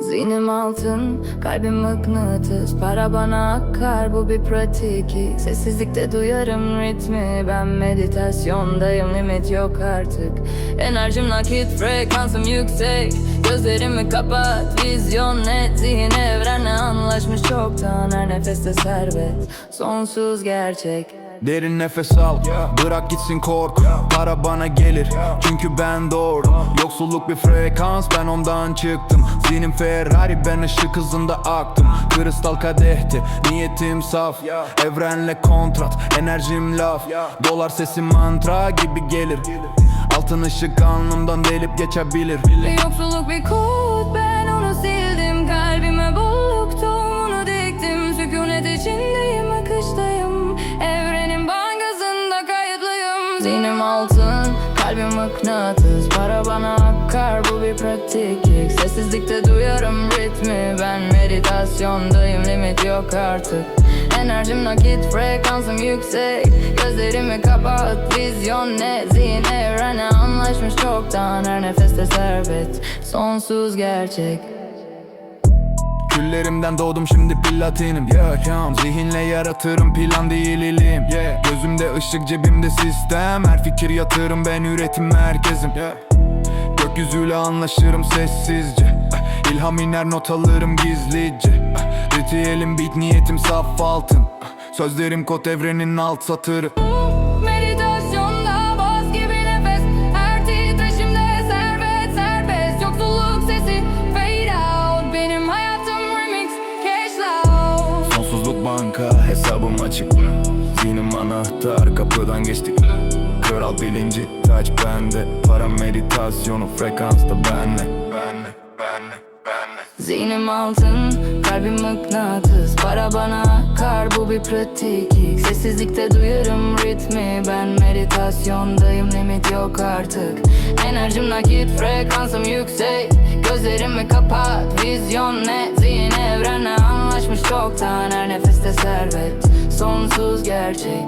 Zihnim altın, kalbim mıknatıs. Para bana akar, bu bir pratik Sessizlikte duyarım ritmi. Ben meditasyondayım, limit yok artık. Enerjim nakit, frekansım yüksek. Gözlerimi kapat, vizyon net Zihin evrenle anlaşmış çoktan Her nefeste servet, sonsuz gerçek Derin nefes al Bırak gitsin korku Para bana gelir Çünkü ben doğru. Yoksulluk bir frekans Ben ondan çıktım. Zihnim Ferrari Ben ışık hızında aktım. Kristal kadehti Niyetim saf. Evrenle kontrat Enerjim laf. Dolar sesim mantra gibi gelir. Altın ışık alnımdan delip geçebilir. Yoksulluk bir kod mıknatıs Para bana akar bu bir pratik Sessizlikte duyarım ritmi. Ben meditasyondayım limit yok artık. Enerjim nakit frekansım yüksek. Gözlerimi kapat vizyon net Zihin evrene anlaşmış çoktan. Her nefeste servet sonsuz gerçek. Küllerimden doğdum şimdi platinim. Yeah. Zihinle yaratırım plan değil ilim. Gözümde ışık cebimde sistem. Her fikir yatırım ben üretim merkezim. Gökyüzüyle anlaşırım sessizce. İlham iner not alırım gizlice. Ritüelim beat niyetim saf altın. Sözlerim kod evrenin alt satırı. Meditasyonda baz gibi nefes. Her titreşimde servet serbest. Yoksulluk sesi. Fade out. Benim hayatım remix. Cash loud Sonsuzluk banka hesabım açık Zihnim anahtar kapıdan geçtik Kral bilinci taç bende. Para meditasyonu frekansta benle. Benle benle benle. Zihnim altın, kalbim mıknatıs. Para bana akar, bu bir pratik Sessizlikte duyarım ritmi. Ben meditasyondayım, limit yok artık. Enerjim nakit, frekansım yüksek. Gözlerimi kapat, vizyon net Zihin evrenle anlaşmış çoktan. Her nefeste servet, sonsuz gerçek.